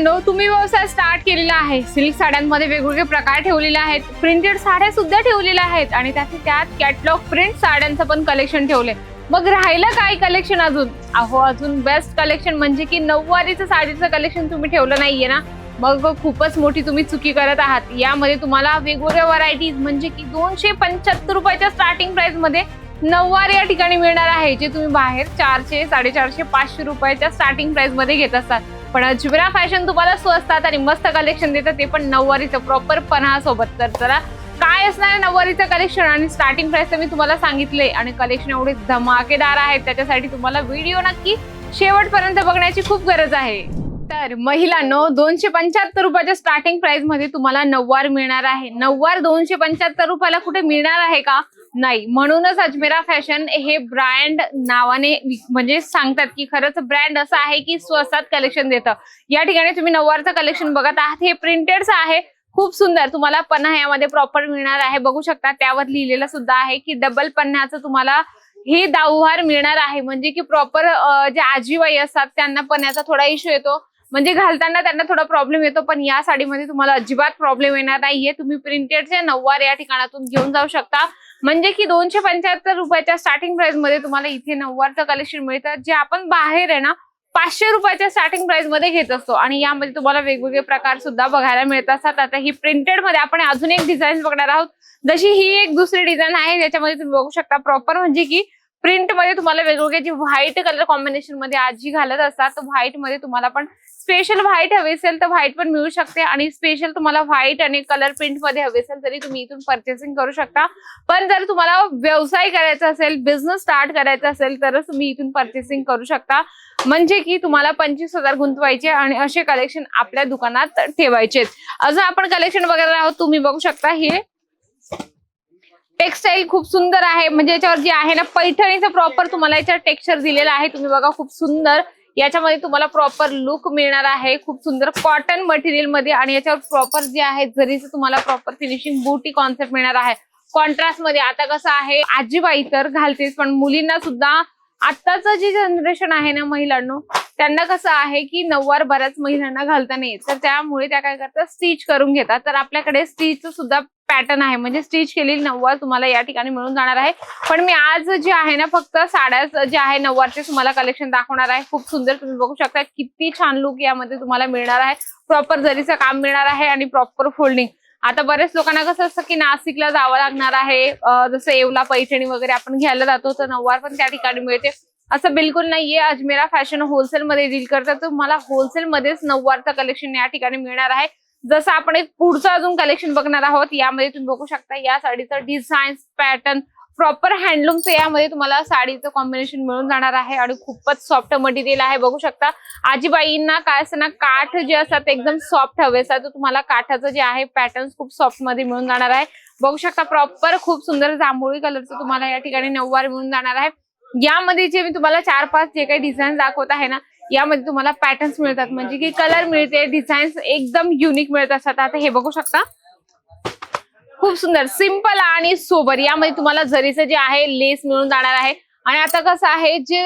महिलांनो तुम्ही व्यवसाय स्टार्ट केलेला आहे. सिल्क साड्यांमध्ये वेगवेगळे प्रकार ठेवलेले आहेत. प्रिंटेड साड्या सुद्धा ठेवलेल्या आहेत. आणि त्याचे त्यात कॅटलॉग प्रिंट साड्यांचं पण कलेक्शन ठेवले मग राहिलं काय कलेक्शन अजून? अहो अजून बेस्ट कलेक्शन म्हणजे की नऊवारीचं साडीचं कलेक्शन तुम्ही ठेवलं नाहीये ना? मग खूपच मोठी तुम्ही चुकी करत आहात. यामध्ये तुम्हाला वेगवेगळ्या व्हरायटीज म्हणजे की दोनशे पंच्याहत्तर रुपयाच्या स्टार्टिंग प्राइसमध्ये नऊवारी या ठिकाणी मिळणार आहे. जे तुम्ही बाहेर चारशे साडेचारशे पाचशे रुपयाच्या स्टार्टिंग प्राइसमध्ये घेत असतात. पण अजमेरा फॅशन तुम्हाला स्वस्तात आणि मस्त कलेक्शन देतात ते पण नऊवारीचं प्रॉपर पन्हासोबत तर चला काय असणार आहे नऊवारीचं कलेक्शन आणि स्टार्टिंग प्राइस तर मी तुम्हाला सांगितले आणि कलेक्शन एवढे धमाकेदार आहेत त्याच्यासाठी तुम्हाला व्हिडिओ नक्की शेवटपर्यंत बघण्याची खूप गरज आहे. तर महिलांनो दोनशे पंच्याहत्तर रुपयाच्या स्टार्टिंग प्राइसमध्ये तुम्हाला नऊवार मिळणार आहे. नऊवार दोनशे पंच्याहत्तर रुपयाला कुठे मिळणार आहे का? नाही. म्हणूनच अजमेरा फॅशन हे ब्रँड नावाने म्हणजे सांगतात की खरंच ब्रँड असं आहे की स्वस्तात कलेक्शन देतं. या ठिकाणी तुम्ही नऊवारचं कलेक्शन बघत आहात. हे प्रिंटेडचं आहे. खूप सुंदर. तुम्हाला पन्हा यामध्ये प्रॉपर मिळणार आहे. बघू शकता त्यावर लिहिलेलं सुद्धा आहे की डबल पन्ह्याचं तुम्हाला हे दाऊहार मिळणार आहे. म्हणजे की प्रॉपर जे आजीबाई असतात त्यांना पन्ह्याचा थोडा इश्यू येतो. म्हणजे घालताना त्यांना थोडा प्रॉब्लेम येतो पण या साडीमध्ये तुम्हाला अजिबात प्रॉब्लेम येणार नाहीये. तुम्ही प्रिंटेडचे नऊवार या ठिकाणातून घेऊन जाऊ शकता. म्हणजे की दोनशे पंच्याहत्तर रुपयाच्या स्टार्टिंग प्राइसमध्ये तुम्हाला इथे नऊवारचं कलेक्शन मिळतं. जे आपण बाहेर आहे ना पाचशे रुपयाच्या स्टार्टिंग प्राइसमध्ये घेत असतो. आणि यामध्ये तुम्हाला वेगवेगळे प्रकार सुद्धा बघायला मिळत असतात आता ही प्रिंटेडमध्ये आपण अजून एक डिझाईन बघणार आहोत. जशी ही एक दुसरी डिझाईन आहे ज्याच्यामध्ये तुम्ही बघू शकता प्रॉपर म्हणजे की प्रिंटमध्ये तुम्हाला वेगवेगळे जे व्हाईट कलर कॉम्बिनेशनमध्ये आजी घालत असतात तर व्हाईटमध्ये तुम्हाला पण स्पेशल व्हाईट हवे असेल तर व्हाईट पण मिळू शकते आणि स्पेशल तुम्हाला व्हाईट आणि कलर प्रिंटमध्ये हवे असेल तरी तुम्ही इथून परचेसिंग करू शकता. पण जर तुम्हाला व्यवसाय करायचा असेल बिझनेस स्टार्ट करायचा असेल तरच तुम्ही इथून परचेसिंग करू शकता. म्हणजे की तुम्हाला पंचवीस हजार गुंतवायचे आणि असे कलेक्शन आपल्या दुकानात ठेवायचे असं आपण कलेक्शन वगैरे आहोत तुम्ही बघू शकता. हे टेक्सटाईल खूप सुंदर आहे. म्हणजे याच्यावर जे आहे ना पैठणीचं प्रॉपर तुम्हाला याच्यावर टेक्स्चर दिलेलं आहे. तुम्ही बघा खूप सुंदर. याच्यामध्ये तुम्हाला प्रॉपर लुक मिळणार आहे. खूप सुंदर कॉटन मटेरियलमध्ये आणि याच्यावर प्रॉपर जे आहे जरीचं तुम्हाला प्रॉपर फिनिशिंग बुटी कॉन्सेप्ट मिळणार आहे. कॉन्ट्रास्टमध्ये आता कसं आहे आजीबाई तर घालतेच पण मुलींना सुद्धा आत्ताच जी जनरेशन आहे ना महिलांनो त्यांना कसं आहे की नऊवार बऱ्याच महिलांना घालता नाही तर त्यामुळे त्या काय करतात? स्टिच करून घेतात. तर आपल्याकडे स्टिच सुद्धा पॅटर्न आहे. म्हणजे स्टिच केलेली नऊवार तुम्हाला या ठिकाणी मिळून जाणार आहे. पण मी आज जे आहे ना फक्त साड्या जे आहे नऊवारचे तुम्हाला कलेक्शन दाखवणार आहे. खूप सुंदर तुम्ही बघू शकता. किती छान लुक यामध्ये तुम्हाला मिळणार आहे. प्रॉपर जरीचं काम मिळणार आहे आणि प्रॉपर फोल्डिंग आता बरेच लोकांना कसं असतं की नाशिकला जावं लागणार आहे. जसं येवला पैठणी वगैरे आपण घ्यायला जातो तर नऊवार पण त्या ठिकाणी मिळते. असं बिलकुल नाहीये. अजमेरा फॅशन होलसेल मध्ये डील करतात. तुम्हाला होलसेल मध्येच नऊवारचं कलेक्शन या ठिकाणी मिळणार आहे. जसं आपण एक पुढचं अजून कलेक्शन बघणार आहोत यामध्ये तुम्ही बघू शकता या साडीचं डिझाईन पॅटर्न प्रॉपर हँडलूमचं यामध्ये तुम्हाला साडीचं कॉम्बिनेशन मिळून जाणार आहे आणि खूपच सॉफ्ट मटेरियल आहे. बघू शकता आजीबाईंना काय असतं ना काठ जे असतात ते एकदम सॉफ्ट हवे असतात. तुम्हाला काठाचं जे आहे पॅटर्न खूप सॉफ्टमध्ये मिळून जाणार आहे. बघू शकता प्रॉपर खूप सुंदर जांभोळी कलरचं तुम्हाला या ठिकाणी नऊवार मिळून जाणार आहे. यामध्ये जे मी तुम्हाला चार पाच जे काही डिझाईन दाखवत आहे ना यामध्ये तुम्हाला पॅटर्न्स मिळतात. म्हणजे की कलर मिळते डिझाईन्स एकदम युनिक मिळत असतात. आता हे बघू शकता. खूप सुंदर सिंपल आणि सोबर यामध्ये तुम्हाला जरीचं जे आहे लेस मिळून जाणार आहे. आणि आता कसं आहे जे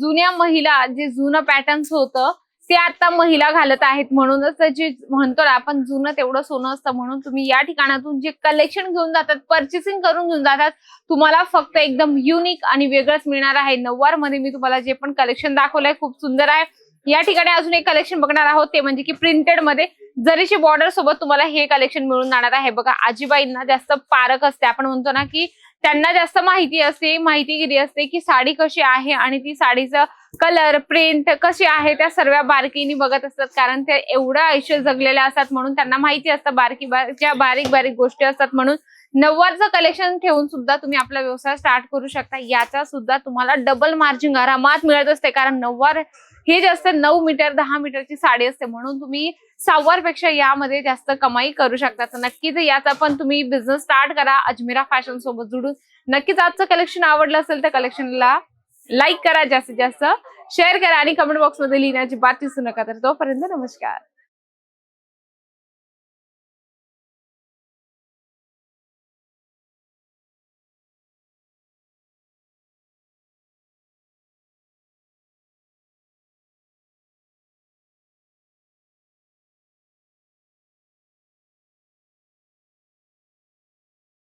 जुन्या महिला जे जुनं पॅटर्न्स होतं ते आता महिला घालत आहेत म्हणूनच जे म्हणतो ना आपण जुनं तेवढं सोनं असतं म्हणून तुम्ही या ठिकाणातून जे कलेक्शन घेऊन जातात परचेसिंग करून घेऊन जातात तुम्हाला फक्त एकदम युनिक आणि वेगळंच मिळणार आहे. नऊवारमध्ये मी तुम्हाला जे पण कलेक्शन दाखवलंय खूप सुंदर आहे. या ठिकाणी अजून एक कलेक्शन बघणार आहोत ते म्हणजे की प्रिंटेडमध्ये जरीची बॉर्डर सोबत तुम्हाला हे कलेक्शन मिळून जाणार आहे. बघा आजीबाईंना जास्त पारक असते. आपण म्हणतो ना की त्यांना जास्त माहिती असते माहितीगिरी असते की साडी कशी आहे आणि ती साडीचं कलर प्रिंट कशी आहे त्या सर्व बारकीनी बघत असतात. कारण ते एवढं आयुष्य जगलेल्या असतात म्हणून त्यांना माहिती असतं बारकी बार ज्या बारीक बारीक गोष्टी असतात म्हणून. नव्वदचं कलेक्शन ठेवून सुद्धा तुम्ही आपला व्यवसाय स्टार्ट करू शकता. याचा सुद्धा तुम्हाला डबल मार्जिन आरामात मिळत असते. कारण नऊवार हे जे असते नऊ मीटर दहा मीटरची साडी असते म्हणून तुम्ही सहावारपेक्षा यामध्ये जास्त कमाई करू शकता. तर नक्कीच याचा पण तुम्ही बिझनेस स्टार्ट करा अजमेरा फॅशन सोबत जुडून. नक्कीच आजचं कलेक्शन आवडलं असेल तर कलेक्शनला लाईक करा जास्तीत जास्त. शेअर करा आणि कमेंट बॉक्समध्ये लिहिण्याची बात विसरू नका. तर तोपर्यंत नमस्कार.